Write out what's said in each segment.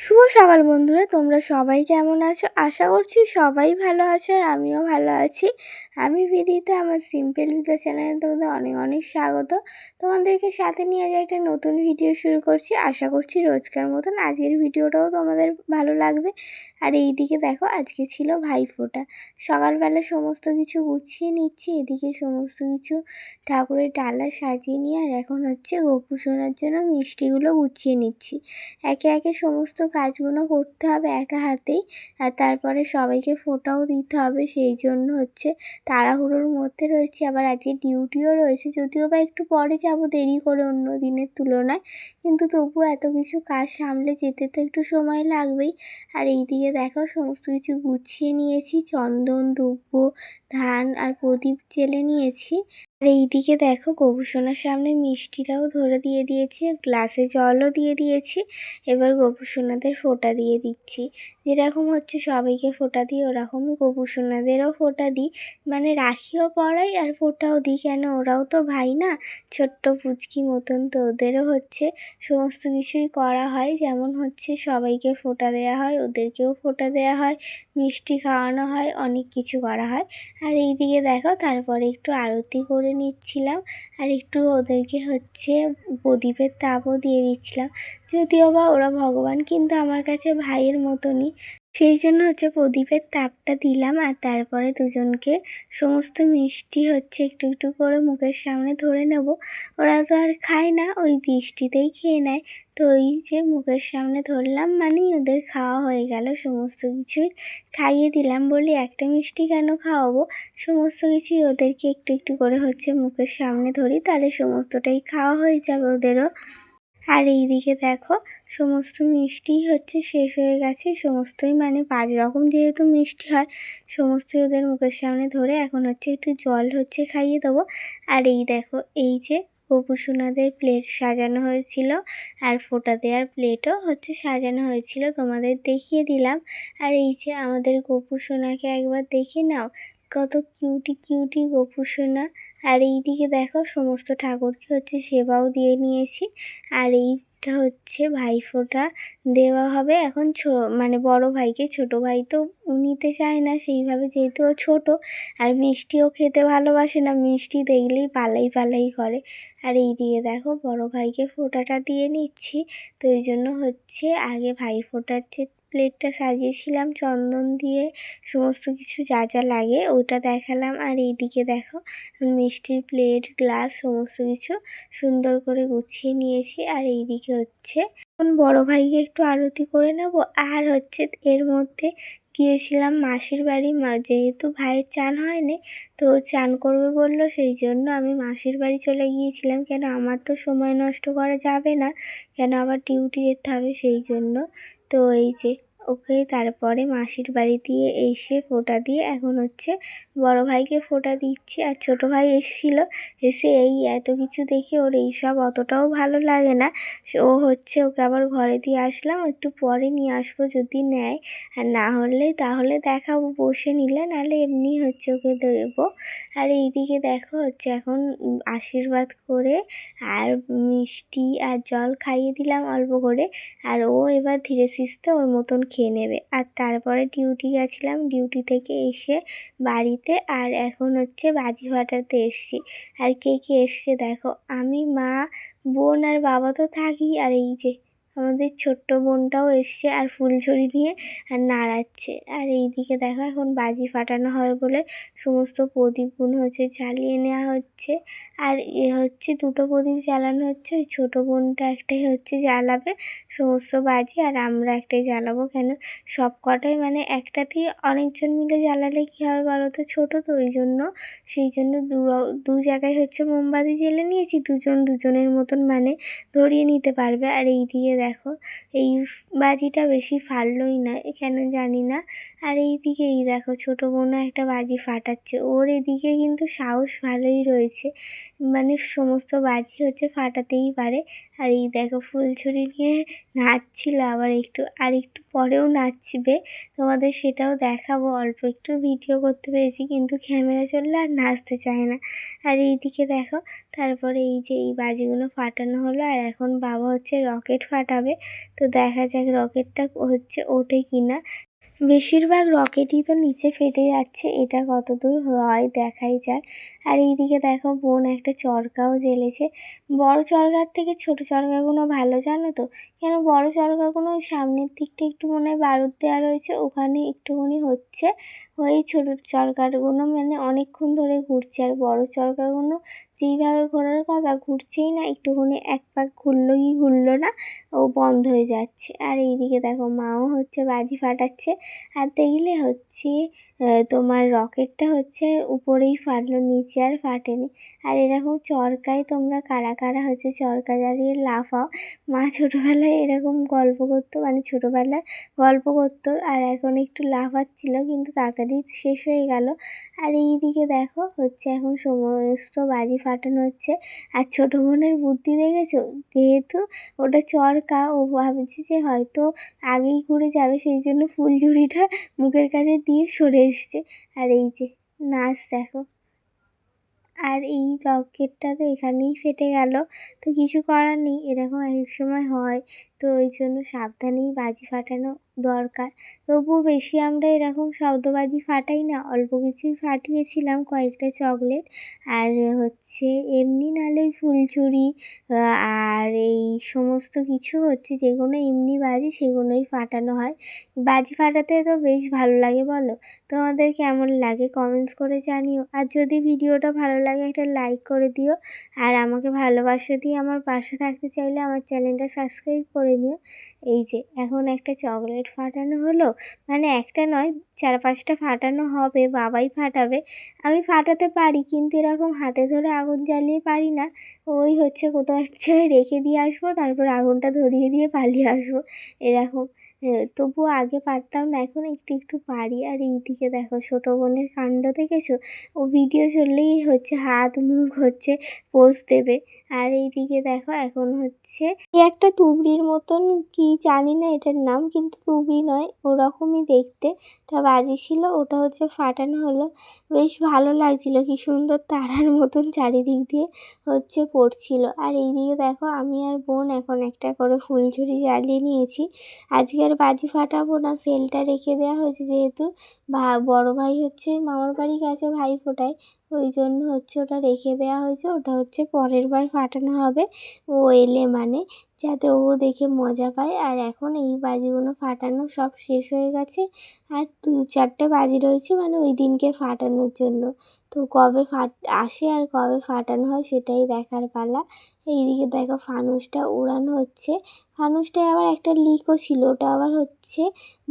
শুভ সকাল বন্ধুরা, তোমরা সবাই কেমন আছো? আশা করছি সবাই ভালো আছো আর আমিও ভালো আছি। আমি বিদিতে, আমার সিম্পল বিদ্যা চ্যানেলে তোমাদের অনেক অনেক স্বাগত। তোমাদেরকে সাথে নিয়ে যাই একটা নতুন ভিডিও শুরু করছি। আশা করছি রোজকার মতন আজকের ভিডিওটাও তোমাদের ভালো লাগবে। আর এই দিকে দেখো, আজকে ছিল ভাইফোঁটা। সকালবেলা সমস্ত কিছু গুছিয়ে নিচ্ছি, এদিকে সমস্ত কিছু ঠাকুরের ডালা সাজিয়ে নিয়ে, আর এখন হচ্ছে গোপু শোনার জন্য মিষ্টিগুলো গুছিয়ে নিচ্ছি। একে একে সমস্ত কাজগুলো করতে হবে একা হাতেই। আর তারপরে সবাইকে ফোটাও দিতে হবে, সেই জন্য হচ্ছে তাড়াহুড়োর মধ্যে রয়েছে। আবার আজকে ডিউটিও রয়েছে, যদিও বা একটু পরে যাব দেরি করে অন্য দিনের তুলনায়। কিন্তু তবুও এত কিছু কাজ সামলে যেতে তো একটু সময় লাগবেই। আর এই দিকে দেখো, সমস্ত কিছু গুছিয়ে নিয়েছি, চন্দন, দুব্ব, ধান আর প্রদীপ জেলে নিয়েছি। আর এইদিকে দেখো গোপুসোনার সামনে মিষ্টিটাও ধরে দিয়ে দিয়েছি, গ্লাসে জলও দিয়ে দিয়েছি। এবার গোপুসোনাদের ফোঁটা দিয়ে দিচ্ছি। যেরকম হচ্ছে সবাইকে ফোঁটা দিই, ওরকমই গোপুসোনাদেরও ফোঁটা দিই। মানে রাখিও পড়াই আর ফোঁটাও দিই, কেন ওরাও তো ভাই না? ছোট্ট পুচকি মতন তো ওদেরও হচ্ছে সমস্ত কিছুই করা হয়। যেমন হচ্ছে সবাইকে ফোঁটা দেওয়া হয়, ওদেরকেও ফোঁটা দেওয়া হয়। মিষ্টি খাওয়ানো হয়, অনেক কিছু করা হয়। আর এই দিকে দেখো, তারপরে একটু আরতি করে নিচ্ছিলাম। আর একটু ওদেরকে হচ্ছে প্রদীপের তাপও দিয়ে দিচ্ছিলাম। যদিও বা ওরা ভগবান, কিন্তু আমার কাছে ভাইয়ের মতনই। সেই জন্য হচ্ছে প্রদীপের তাপটা দিলাম আর তারপরে দুজনকে সমস্ত মিষ্টি হচ্ছে একটু একটু করে মুখের সামনে ধরে নেব। ওরা তো আর খায় না, ওই দৃষ্টিতেই খেয়ে নেয়। তো ওই যে মুখের সামনে ধরলাম মানেই ওদের খাওয়া হয়ে গেল। সমস্ত কিছুই খাইয়ে দিলাম বলি একটা মিষ্টি কেন খাওয়াবো? সমস্ত কিছুই ওদেরকে একটু একটু করে হচ্ছে মুখের সামনে ধরি, তাহলে সমস্তটাই খাওয়া হয়ে যাবে ওদেরও। আর এই দিকে দেখো, সমস্ত মিষ্টি হচ্ছে শেষ হয়ে গেছে। সমস্তই মানে পাঁচ রকম যেহেতু মিষ্টি হয়, সমস্তই ওদের মুখের সামনে ধরে এখন হচ্ছে একটু জল হচ্ছে খাইয়ে দেবো। আর এই দেখো, এই যে গোপুসোনাদের প্লেট সাজানো হয়েছিল আর ফোঁটা দেওয়ার প্লেটও হচ্ছে সাজানো হয়েছিল, তোমাদের দেখিয়ে দিলাম। আর এই যে আমাদের গোপুসোনাকে একবার দেখে নাও কত কিউটি কিউটি গোপুসোনা আর এই দিকে দেখো, সমস্ত ঠাকুরকে হচ্ছে সেবাও দিয়ে নিয়েছি। আর এইটা হচ্ছে ভাইফোঁটা দেওয়া হবে। এখন ছো মানে বড় ভাইকে, ছোট ভাই তো নিতে চায় না, সেইভাবে যেহেতু ও ছোটো। আর মিষ্টিও খেতে ভালোবাসে না, মিষ্টি দেখলেই পালাই পালাই করে। আর এই দিকে দেখো, বড় ভাইকে ফোঁটাটা দিয়ে নিচ্ছি। তো এই জন্য হচ্ছে আগে ভাই ফোটার যে প্লেটটা সাজিয়েছিলাম, চন্দন দিয়ে সমস্ত কিছু যা যা লাগে ওটা দেখালাম। আর এইদিকে দেখো, মিষ্টির প্লেট, গ্লাস, সমস্ত কিছু সুন্দর করে গুছিয়ে নিয়েছি। আর এইদিকে হচ্ছে, এখন বড় ভাইকে একটু আরতি করে নেব। আর হচ্ছে এর মধ্যে গিয়েছিলাম মাসির বাড়ি। মা, যেহেতু ভাইয়ের চান হয়নি, তো চান করবে বলল, সেই জন্য আমি মাসির বাড়ি চলে গিয়েছিলাম। কেন আমার তো সময় নষ্ট করা যাবে না, কেন আবার ডিউটি যেতে হবে, সেই জন্য তো এই যে ওকে তারপরে মাসির বাড়ি দিয়ে এসে ফোঁটা দিয়ে এখন হচ্ছে বড় ভাইকে ফোঁটা দিচ্ছি আর ছোট ভাই এসেছিল। এসে এই এত কিছু দেখে ওর এইসব অতটাও ভালো লাগে না। ও হচ্ছে ওকে আবার ঘরে দিয়ে আসলাম, একটু পরে নিয়ে আসব যদি নেয়। আর না হলে তাহলে দেখাবো, বসে নিলে নাহলে এমনি হচ্ছে ওকে দেবো। আর এইদিকে দেখো হচ্ছে এখন আশীর্বাদ করে আর মিষ্টি আর জল খাইয়ে দিলাম অল্প করে। আর ও এবার ধীরে সিস্তে ওর মতন খেয়ে নেবে। আর তারপরে ডিউটি গেছিলাম। ডিউটি থেকে এসে বাড়িতে আর এখন হচ্ছে বাজি ফাটাতে এসছি। আর কে কে এসছে দেখো। আমি, মা, বোন আর বাবা তো থাকি। আর এই যে আমাদের ছোট্ট বোনটাও এসছে আর ফুলঝুরি নিয়ে আর নাড়াচ্ছে। আর এইদিকে দেখো এখন বাজি ফাটানো হয় বলে সমস্ত প্রদীপগুলো হচ্ছে, জ্বালিয়ে নেওয়া হচ্ছে। আর এ হচ্ছে দুটো প্রদীপ জ্বালানো হচ্ছে, ওই ছোটো বোনটা একটাই হচ্ছে জ্বালাবে সমস্ত বাজি আর আমরা একটাই জ্বালাবো কেন? সব কটাই মানে একটাতেই অনেকজন মিলে জ্বালালে কী হবে বলো তো? ছোটো তো ওই জন্য, সেই জন্য দু দু জায়গায় হচ্ছে মোমবাতি জ্বেলে নিয়েছি, দুজন দুজনের মতন মানে ধরিয়ে নিতে পারবে। আর এই দিয়ে দেখো, এই বাজিটা বেশি ফাটলোই না কেন জানি না। আর এই দিকে এই দেখো, ছোটো বোনও একটা বাজি ফাটাচ্ছে। ওর এদিকে কিন্তু সাহস ভালোই রয়েছে। মানে সমস্ত বাজি হচ্ছে ফাটাতেই পারে। আর এই দেখো ফুলছড়ি নিয়ে নাচছিল আবার একটু আর একটু পরেও নাচবে। তোমাদের সেটাও দেখাবো। অল্প একটু ভিডিও করতে পেরেছি, কিন্তু ক্যামেরা চললে আর নাচতে চায় না। আর এইদিকে দেখো, তারপরে এই যে এই বাজিগুলো ফাটানো হলো, আর এখন বাবা হচ্ছে রকেট ফাটাবে। তো দেখা যাক রকেটটা হচ্ছে ওঠে কিনা। বেশিরভাগ রকেটই তো নিচে ফেটে যাচ্ছে, এটা কতদূর হয় দেখাই যায়। আর এইদিকে দেখো বোন একটা চরকাও জ্বেলেছে। বড় চরকার থেকে ছোট চরকাগুলো ভালো জানো তো? কেন বড় চরকাগুলো সামনের দিকটা একটু মনে হয় বারুদ দেওয়া রয়েছে, ওখানে একটুখানি হচ্ছে। ওই ছোট চরকারগুলো মানে অনেকক্ষণ ধরে ঘুরছে আর বড় চরকাগুলো যেইভাবে ঘোরার কথা, ঘুরছেই না, একটুখানি এক পাক ঘুরলো কি ঘুরলো না, ও বন্ধ হয়ে যাচ্ছে। আর এইদিকে দেখো, মাও হচ্ছে বাজি ফাটাচ্ছে, আর দেখলে হচ্ছে তোমার রকেটটা হচ্ছে উপরেই ফাটলো, নিচে আর ফাটেনি। আর এরকম চরকায় তোমরা কারা কারা হচ্ছে চরকা জ্বালিয়ে লাফাও, মা ছোটোবেলায় এরকম গল্প করতো মানে ছোটোবেলায় গল্প করতো, আর এখন একটু লাফাচ্ছিল, কিন্তু তাড়াতাড়ি শেষ হয়ে গেল। আর এই দিকে দেখো, হচ্ছে এখন সমস্ত বাজি ফাটানো হচ্ছে। আর ছোটো বোনের বুদ্ধি দেখেছ? যেহেতু ওটা চরকা ও ভাবছে যে হয়তো আগেই ঘুরে যাবে, সেই জন্য ফুলঝুড়িটা মুখের কাছে দিয়ে সরে এসছে। আর এই যে নাচ দেখো। আর এই রকেটটা তো এখানেই ফেটে গেল। তো কিছু করার নেই, এরকম এক সময় হয়। তো ওই জন্য সাবধানেই বাজি ফাটানো দরকার। তবুও বেশি আমরা এরকম শব্দবাজি ফাটাই না, অল্প কিছুই ফাটিয়েছিলাম কয়েকটা চকলেট। আর হচ্ছে এমনি নাহলে ওই ফুলঝুরি আর এই সমস্ত কিছু হচ্ছে যেগুলো এমনি বাজি সেগুলোই ফাটানো হয়। বাজি ফাটাতে তো বেশ ভালো লাগে বলো? তোমাদের কেমন লাগে কমেন্টস করে জানিও। আর যদি ভিডিওটা ভালো লাগে একটা লাইক করে দিও। আর আমাকে ভালোবাসা দিয়ে আমার পাশে থাকতে চাইলে আমার চ্যানেলটা সাবস্ক্রাইব করে নিও। এই যে, এখন একটা চকলেট ফাটানো হলো। মানে একটা নয়, চার পাঁচটা ফাটানো হবে, বাবাই ফাটাবে। আমি ফাটাতে পারি, কিন্তু এরকম হাতে ধরে আগুন জ্বালিয়ে পারি না। ওই হচ্ছে কোথাও এক জায়গায় রেখে দিয়ে আসব, তারপর আগুনটা ধরিয়ে দিয়ে পালিয়ে আসব। এরকম। তবুও আগে পারতাম না। এখন একটু একটু পারি। আর এইদিকে দেখো, ছোটো বোনের কাণ্ড দেখেছ? ও ভিডিও চললেই হচ্ছে হাত, মুখ হচ্ছে পোজ দেবে। আর এইদিকে দেখো, এখন হচ্ছে একটা তুবড়ির মতন, কি জানি না এটার নাম, কিন্তু তুবড়ি নয়, ওরকমই দেখতে। ওটা বাজি ছিল, ওটা হচ্ছে ফাটানো হলো। বেশ ভালো লাগছিল, কি সুন্দর তারার মতন চারিদিক দিয়ে হচ্ছে পড়ছিল। আর এইদিকে দেখো, আমি আর বোন এখন একটা করে ফুলঝুরি জ্বালিয়ে নিয়েছি। আজকে আর বাজি ফাটাবো না সেলটা রেখে দেওয়া হয়েছে যেহেতু ভা, বড়ো ভাই হচ্ছে মামার বাড়ি গেছে ভাই ফোটায়। ওই জন্য হচ্ছে ওটা রেখে দেওয়া হয়েছে। ওটা হচ্ছে পরের বার ফাটানো হবে। ও এলে মানে যাতে ও দেখে মজা পায়। আর এখন এই বাজিগুলো ফাটানো সব শেষ হয়ে গেছে। আর দু চারটে বাজি রয়েছে মানে ওই দিনকে ফাটানোর জন্য। তো কবে ফাট, আসে আর কবে ফাটানো হয় সেটাই দেখার পালা। এইদিকে দেখো ফানুসটা উড়ানো হচ্ছে। ফানুসটায় আবার একটা লিকও ছিল। ওটা আবার হচ্ছে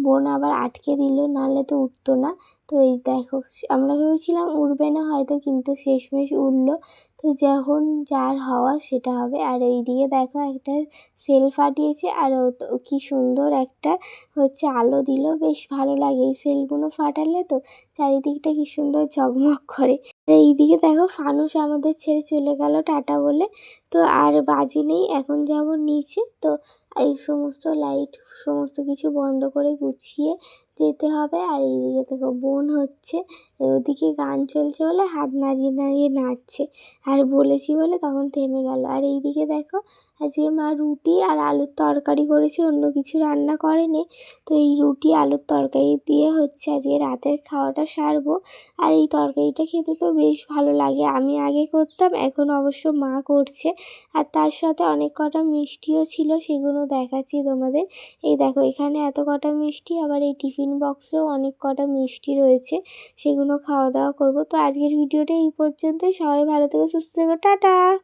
বোন আবার আটকে দিল, নাহলে তো উঠতো না। তো এই দেখো, আমরা ভেবেছিলাম উড়বে না হয়তো, কিন্তু শেষমেশ উড়লো। তো যখন যার হওয়া সেটা হবে। আর এই দিকে দেখো, একটা সেল ফাটিয়েছে। আর কি সুন্দর একটা হচ্ছে আলো দিল। বেশ ভালো লাগে এই সেলগুলো ফাটালে তো, চারিদিকটা কি সুন্দর ঝকমক করে। আর এইদিকে দেখো, ফানুস আমাদের ছেড়ে চলে গেল টাটা বলে। তো আর বাজি নেই, এখন যাব নিচে। তো এই সমস্ত লাইট সমস্ত কিছু বন্ধ করে গুছিয়ে যেতে হবে। আর এইদিকে দেখো বোন হচ্ছে ওদিকে গান চলছে বলে হাত নাড়িয়ে নাড়িয়ে নাচছে। আর বলেছি বলে তখন থেমে গেল। আর এইদিকে দেখো, আজকে মা রুটি আর আলুর তরকারি করেছে, অন্য কিছু রান্না করেনি। তো এই রুটি, আলুর তরকারি দিয়ে হচ্ছে আজকে রাতের খাওয়াটা সারবো। আর এই তরকারিটা খেতে তো বেশ ভালো লাগে। আমি আগে করতাম, এখন অবশ্য মা করছে। আর তার সাথে অনেক কটা মিষ্টিও ছিল, সেগুলো দেখাচ্ছি তোমাদের। এই দেখো, এখানে এত কটা মিষ্টি, আবার এই টিফিন বক্সেও অনেক কটা মিষ্টি রয়েছে। সেগুলো খাওয়া দাওয়া করব। তো আজকের ভিডিওটা এই পর্যন্তই। সবাই ভালো থেকে সুস্থ থেকো। টাটা!